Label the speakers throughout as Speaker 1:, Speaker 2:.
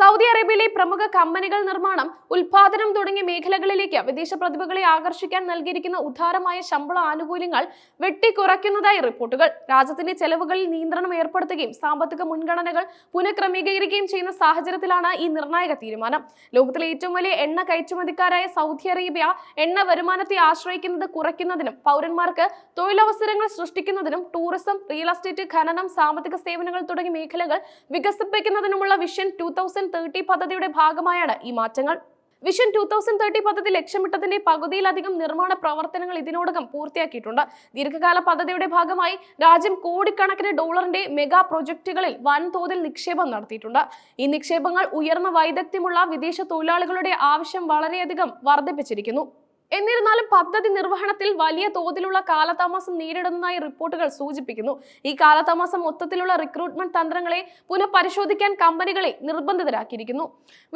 Speaker 1: Saudi അറേബ്യയിലെ പ്രമുഖ കമ്പനികൾ നിർമ്മാണം ഉൽപാദനം തുടങ്ങിയ മേഖലകളിലേക്ക് വിദേശ പ്രതിഭകളെ ആകർഷിക്കാൻ നൽകിയിരിക്കുന്ന ഉദാരമായ ശമ്പള ആനുകൂല്യങ്ങൾ വെട്ടിക്കുറയ്ക്കുന്നതായി റിപ്പോർട്ടുകൾ. രാജ്യത്തിന്റെ ചെലവുകളിൽ നിയന്ത്രണം ഏർപ്പെടുത്തുകയും സാമ്പത്തിക മുൻഗണനകൾ പുനഃക്രമീകരിക്കുകയും ചെയ്യുന്ന സാഹചര്യത്തിലാണ് ഈ നിർണായക തീരുമാനം. ലോകത്തിലെ ഏറ്റവും വലിയ എണ്ണ കയറ്റുമതിക്കാരായ സൗദി അറേബ്യ എണ്ണ വരുമാനത്തെ ആശ്രയിക്കുന്നത് കുറയ്ക്കുന്നതിനും പൗരന്മാർക്ക് തൊഴിലവസരങ്ങൾ സൃഷ്ടിക്കുന്നതിനും ടൂറിസം റിയൽ എസ്റ്റേറ്റ് ഖനനം സാമ്പത്തിക സേവനങ്ങൾ തുടങ്ങിയ മേഖലകൾ വികസിപ്പിക്കുന്നതിനുമുള്ള വിഷൻ ടൂ തൗസൻഡ് തേർട്ടി പദ്ധതിയുടെ ഭാഗമായാണ് ഈ മാറ്റങ്ങൾ. വിഷൻ ടൂ തൗസൻഡ് തേർട്ടി പദ്ധതി ലക്ഷ്യമിട്ടതിന്റെ പകുതിയിലധികം നിർമ്മാണ പ്രവർത്തനങ്ങൾ ഇതിനോടകം പൂർത്തിയാക്കിയിട്ടുണ്ട്. ദീർഘകാല പദ്ധതിയുടെ ഭാഗമായി രാജ്യം കോടിക്കണക്കിന് ഡോളറിന്റെ മെഗാ പ്രൊജക്ടുകളിൽ വൻതോതിൽ നിക്ഷേപം നടത്തിയിട്ടുണ്ട്. ഈ നിക്ഷേപങ്ങൾ ഉയർന്ന വൈദഗ്ധ്യമുള്ള വിദേശ തൊഴിലാളികളുടെ ആവശ്യം വളരെയധികം വർദ്ധിപ്പിച്ചിരിക്കുന്നു. എന്നിരുന്നാലും പദ്ധതി നിർവഹണത്തിൽ വലിയ തോതിലുള്ള കാലതാമസം നേരിടുന്നതായി റിപ്പോർട്ടുകൾ സൂചിപ്പിക്കുന്നു. ഈ കാലതാമസം മൊത്തത്തിലുള്ള റിക്രൂട്ട്മെന്റ് തന്ത്രങ്ങളെ പുനഃപരിശോധിക്കാൻ കമ്പനികളെ നിർബന്ധിതരാക്കിയിരിക്കുന്നു.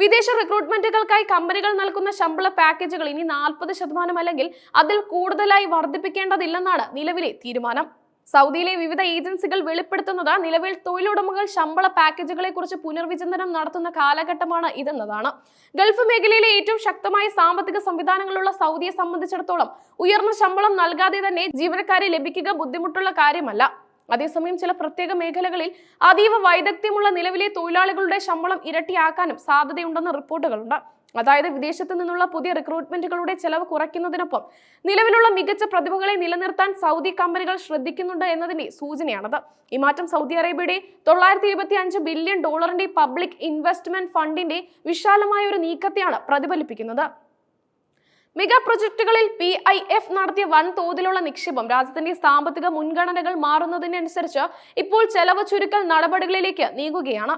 Speaker 1: വിദേശ റിക്രൂട്ട്മെന്റുകൾക്കായി കമ്പനികൾ നൽകുന്ന ശമ്പള പാക്കേജുകൾ ഇനി നാൽപ്പത് ശതമാനം അല്ലെങ്കിൽ അതിൽ കൂടുതലായി വർദ്ധിപ്പിക്കേണ്ടതില്ലെന്നാണ് നിലവിലെ തീരുമാനം. സൗദിയിലെ വിവിധ ഏജൻസികൾ വെളിപ്പെടുത്തുന്നത് നിലവിൽ തൊഴിലുടമകൾ ശമ്പള പാക്കേജുകളെ കുറിച്ച് പുനർവിചിന്തനം നടത്തുന്ന കാലഘട്ടമാണ് ഇതെന്നതാണ്. ഗൾഫ് മേഖലയിലെ ഏറ്റവും ശക്തമായ സാമ്പത്തിക സംവിധാനങ്ങളുള്ള സൗദിയെ സംബന്ധിച്ചിടത്തോളം ഉയർന്ന ശമ്പളം നൽകാതെ തന്നെ ജീവനക്കാരെ ലഭിക്കുക ബുദ്ധിമുട്ടുള്ള കാര്യമല്ല. അതേസമയം ചില പ്രത്യേക മേഖലകളിൽ അതീവ വൈദഗ്ധ്യമുള്ള നിലവിലെ തൊഴിലാളികളുടെ ശമ്പളം ഇരട്ടിയാക്കാനും സാധ്യതയുണ്ടെന്ന് റിപ്പോർട്ടുകളുണ്ട്. അതായത് വിദേശത്ത് നിന്നുള്ള പുതിയ റിക്രൂട്ട്മെന്റുകളുടെ ചെലവ് കുറയ്ക്കുന്നതിനൊപ്പം നിലവിലുള്ള മികച്ച പ്രതിഭകളെ നിലനിർത്താൻ സൗദി കമ്പനികൾ ശ്രദ്ധിക്കുന്നുണ്ട് എന്നതിന്റെ സൂചനയാണത്. ഈ മാറ്റം സൗദി അറേബ്യയുടെ തൊള്ളായിരത്തി ഇരുപത്തി അഞ്ച് ബില്യൺ ഡോളറിന്റെ പബ്ലിക് ഇൻവെസ്റ്റ്മെന്റ് ഫണ്ടിന്റെ വിശാലമായ ഒരു നീക്കത്തെയാണ് പ്രതിഫലിപ്പിക്കുന്നത്. മെഗാ പ്രൊജക്ടുകളിൽ പി ഐ എഫ് നടത്തിയ വൻ തോതിലുള്ള നിക്ഷേപം രാജ്യത്തിന്റെ സാമ്പത്തിക മുൻഗണനകൾ മാറുന്നതിനനുസരിച്ച് ഇപ്പോൾ ചെലവ് ചുരുക്കൽ നടപടികളിലേക്ക് നീങ്ങുകയാണ്.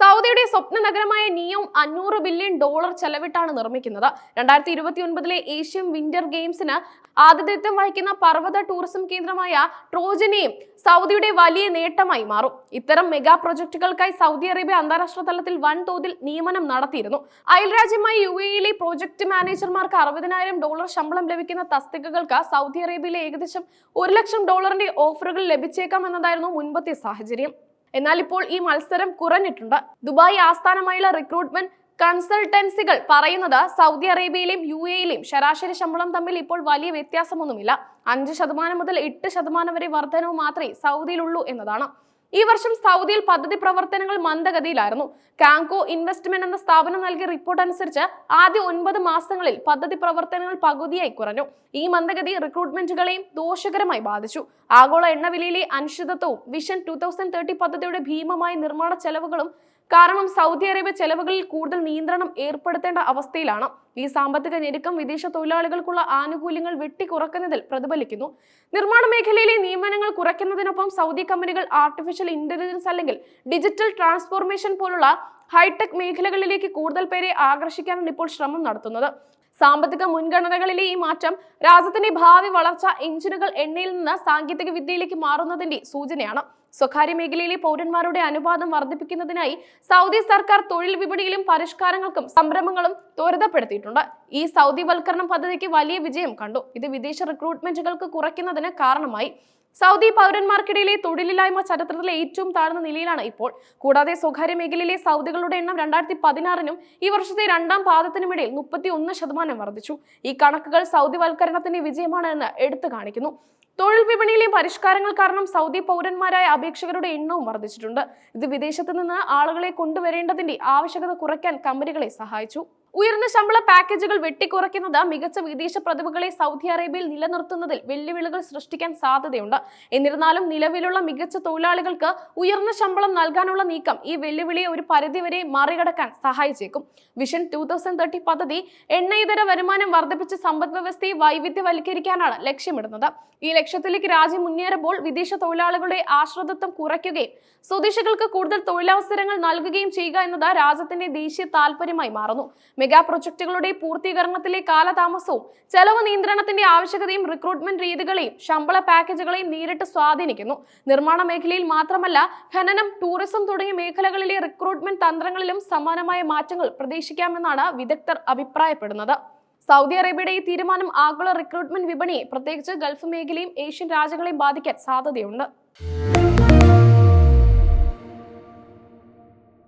Speaker 1: സൗദിയുടെ സ്വപ്ന നഗരമായ നിയോം അഞ്ഞൂറ് ബില്യൺ ഡോളർ ചെലവിട്ടാണ് നിർമ്മിക്കുന്നത്. രണ്ടായിരത്തി ഇരുപത്തി ഒൻപതിലെ ഏഷ്യൻ വിന്റർ ഗെയിംസിന് ആതിഥ്യത്വം വഹിക്കുന്ന പർവത ടൂറിസം കേന്ദ്രമായ ട്രോജനെയും സൗദിയുടെ വലിയ നേട്ടമായി മാറും. ഇത്തരം മെഗാ പ്രൊജക്ടുകൾക്കായി സൗദി അറേബ്യ അന്താരാഷ്ട്ര തലത്തിൽ വൻതോതിൽ നിയമനം നടത്തിയിരുന്നു. അയൽരാജ്യമായ യു എയിലെ പ്രോജക്ട് മാനേജർമാർക്ക് അറുപതിനായിരം ഡോളർ ശമ്പളം ലഭിക്കുന്ന തസ്തികകൾക്ക് സൗദി അറേബ്യയിലെ ഏകദേശം ഒരു ലക്ഷം ഡോളറിന്റെ ഓഫറുകൾ ലഭിച്ചേക്കാം എന്നതായിരുന്നു മുൻപത്തെ സാഹചര്യം. എന്നാൽ ഇപ്പോൾ ഈ മത്സരം കുറഞ്ഞിട്ടുണ്ട്. ദുബായ് ആസ്ഥാനമായുള്ള റിക്രൂട്ട്മെന്റ് കൺസൾട്ടൻസികൾ പറയുന്നത് സൗദി അറേബ്യയിലെയും യു എയിലെയും ശരാശരി ശമ്പളം തമ്മിൽ ഇപ്പോൾ വലിയ വ്യത്യാസമൊന്നുമില്ല. അഞ്ച് ശതമാനം മുതൽ എട്ട് ശതമാനം വരെ വർധനവ് മാത്രമേ സൗദിയിലുള്ളൂ എന്നതാണ്. ഈ വർഷം സൗദിയിൽ പദ്ധതി പ്രവർത്തനങ്ങൾ മന്ദഗതിയിലായിരുന്നു. കാങ്കോ ഇൻവെസ്റ്റ്മെന്റ് എന്ന സ്ഥാപനം നൽകിയ റിപ്പോർട്ട് അനുസരിച്ച് ആദ്യ ഒൻപത് മാസങ്ങളിൽ പദ്ധതി പ്രവർത്തനങ്ങൾ പകുതിയായി കുറഞ്ഞു. ഈ മന്ദഗതി റിക്രൂട്ട്മെന്റുകളെയും ദോഷകരമായി ബാധിച്ചു. ആഗോള എണ്ണവിലയിലെ അനിശ്ചിതത്വവും വിഷൻ ടു തൗസൻഡ് തേർട്ടി പദ്ധതിയുടെ ഭീമമായ നിർമ്മാണ ചെലവുകളും കാരണം സൗദി അറേബ്യ ചെലവുകളിൽ കൂടുതൽ നിയന്ത്രണം ഏർപ്പെടുത്തേണ്ട അവസ്ഥയിലാണ്. ഈ സാമ്പത്തിക ഞെരുക്കം വിദേശ തൊഴിലാളികൾക്കുള്ള ആനുകൂല്യങ്ങൾ വെട്ടിക്കുറക്കുന്നതിൽ പ്രതിഫലിക്കുന്നു. നിർമ്മാണ മേഖലയിലെ നിയമനങ്ങൾ കുറയ്ക്കുന്നതിനൊപ്പം സൗദി കമ്പനികൾ ആർട്ടിഫിഷ്യൽ ഇന്റലിജൻസ് അല്ലെങ്കിൽ ഡിജിറ്റൽ ട്രാൻസ്ഫോർമേഷൻ പോലുള്ള ഹൈടെക് മേഖലകളിലേക്ക് കൂടുതൽ പേരെ ആകർഷിക്കാനാണ് ഇപ്പോൾ ശ്രമം നടത്തുന്നത്. സാമ്പത്തിക മുൻഗണനകളിലെ ഈ മാറ്റം രാജ്യത്തിന്റെ ഭാവി വളർച്ച എഞ്ചിനുകൾ എണ്ണയിൽ നിന്ന് സാങ്കേതിക വിദ്യയിലേക്ക് മാറുന്നതിന്റെ സൂചനയാണ്. സ്വകാര്യ മേഖലയിലെ പൗരന്മാരുടെ അനുപാതം വർദ്ധിപ്പിക്കുന്നതിനായി സൗദി സർക്കാർ തൊഴിൽ വിപണിയിലും പരിഷ്കാരങ്ങൾക്കും സംരംഭങ്ങളും ത്വരിതപ്പെടുത്തിയിട്ടുണ്ട് ഈ സൗദിവൽക്കരണം പദ്ധതിക്ക് വലിയ വിജയം കണ്ടു. ഇത് വിദേശ റിക്രൂട്ട്മെന്റുകൾക്ക് കുറയ്ക്കുന്നതിന് കാരണമായി. സൗദി പൗരന്മാർക്കിടയിലെ തൊഴിലില്ലായ്മ ചരിത്രത്തിലെ ഏറ്റവും താഴ്ന്ന നിലയിലാണ് ഇപ്പോൾ. കൂടാതെ സ്വകാര്യ മേഖലയിലെ സൗദികളുടെ എണ്ണം രണ്ടായിരത്തി പതിനാറിനും ഈ വർഷത്തെ രണ്ടാം പാദത്തിനുമിടയിൽ മുപ്പത്തി ഒന്ന് ശതമാനം വർദ്ധിച്ചു. ഈ കണക്കുകൾ സൗദിവൽക്കരണത്തിന്റെ വിജയമാണ് എന്ന് എടുത്തു കാണിക്കുന്നു. തൊഴിൽ വിപണിയിലെ പരിഷ്കാരങ്ങൾ കാരണം സൗദി പൗരന്മാരായ അപേക്ഷകരുടെ എണ്ണവും വർദ്ധിച്ചിട്ടുണ്ട്. ഇത് വിദേശത്ത് നിന്ന് ആളുകളെ കൊണ്ടുവരേണ്ടതിന്റെ ആവശ്യകത കുറയ്ക്കാൻ കമ്പനികളെ സഹായിച്ചു. ഉയർന്ന ശമ്പള പാക്കേജുകൾ വെട്ടിക്കുറയ്ക്കുന്നത് മികച്ച വിദേശ പ്രതിഭകളെ സൗദി അറേബ്യയിൽ നിലനിർത്തുന്നതിൽ വെല്ലുവിളികൾ സൃഷ്ടിക്കാൻ സാധ്യതയുണ്ട്. എന്നിരുന്നാലും നിലവിലുള്ള മികച്ച തൊഴിലാളികൾക്ക് ഉയർന്ന ശമ്പളം നൽകാനുള്ള നീക്കം ഈ വെല്ലുവിളിയെ ഒരു പരിധിവരെ മറികടക്കാൻ സഹായിച്ചേക്കും. വിഷൻ ടൂ തൗസൻഡ് തേർട്ടി പദ്ധതി എണ്ണയിതര വരുമാനം വർദ്ധിപ്പിച്ച് സമ്പദ് വ്യവസ്ഥയെ വൈവിധ്യവൽക്കരിക്കാനാണ് ലക്ഷ്യമിടുന്നത്. ഈ ലക്ഷ്യത്തിലേക്ക് രാജ്യം മുന്നേറുമ്പോൾ വിദേശ തൊഴിലാളികളുടെ ആശ്രിതത്വം കുറയ്ക്കുകയും സ്വദേശികൾക്ക് കൂടുതൽ തൊഴിലവസരങ്ങൾ നൽകുകയും ചെയ്യുക എന്നത് രാജ്യത്തിന്റെ ദേശീയ താൽപര്യമായി മാറുന്നു. മെഗാ പ്രൊജക്ടുകളുടെ പൂർത്തീകരണത്തിലെ കാലതാമസവും ചെലവ് നിയന്ത്രണത്തിന്റെ ആവശ്യകതയും റിക്രൂട്ട്മെന്റ് രീതികളെയും ശമ്പള പാക്കേജുകളെയും നേരിട്ട് സ്വാധീനിക്കുന്നു. നിർമ്മാണ മേഖലയിൽ മാത്രമല്ല ഖനനം ടൂറിസം തുടങ്ങിയ മേഖലകളിലെ റിക്രൂട്ട്മെന്റ് തന്ത്രങ്ങളിലും സമാനമായ മാറ്റങ്ങൾ പ്രതീക്ഷിക്കാമെന്നാണ് വിദഗ്ധർ അഭിപ്രായപ്പെടുന്നത്. സൗദി അറേബ്യയുടെ ഈ തീരുമാനം ആഗോള റിക്രൂട്ട്മെന്റ് വിപണിയെ പ്രത്യേകിച്ച് ഗൾഫ് മേഖലയും ഏഷ്യൻ രാജ്യങ്ങളെയും ബാധിക്കാൻ സാധ്യതയുണ്ട്.